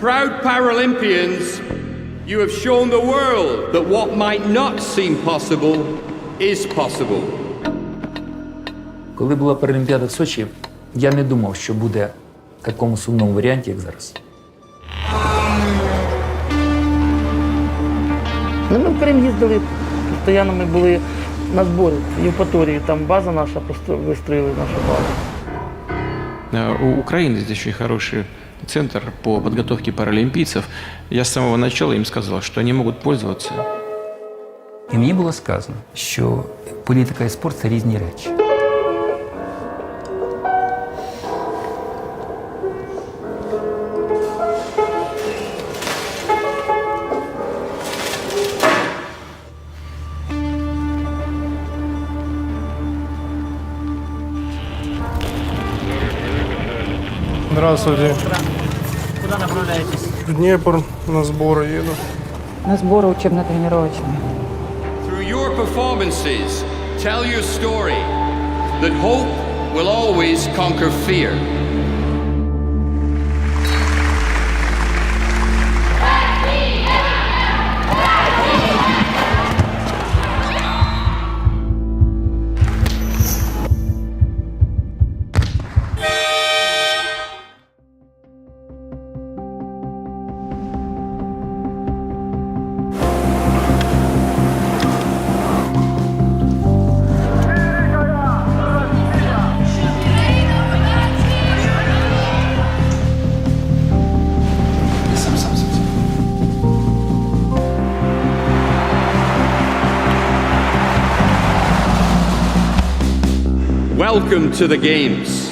Proud Paralympians, you have shown the world that what might not seem possible is possible. Коли була Паралімпіада в Сочі, я не думав, що буде в такому сумному варіанті, як зараз. Ну, ми в Крим їздили, постійно ми були на зборі в Євпаторії, там база наша, вистроїли нашу базу. Э, У Украины здесь очень хороший центр по подготовке паралимпийцев. Я с самого начала им сказал, что они могут пользоваться І мені було сказано, що політика і спорт це різні речі. Здравствуйте. Куди направляєтесь? В Днепр на сборы еду. на сборы учебно-тренировочные. Through your performances, tell your story that hope will always conquer fear. Welcome to the Games.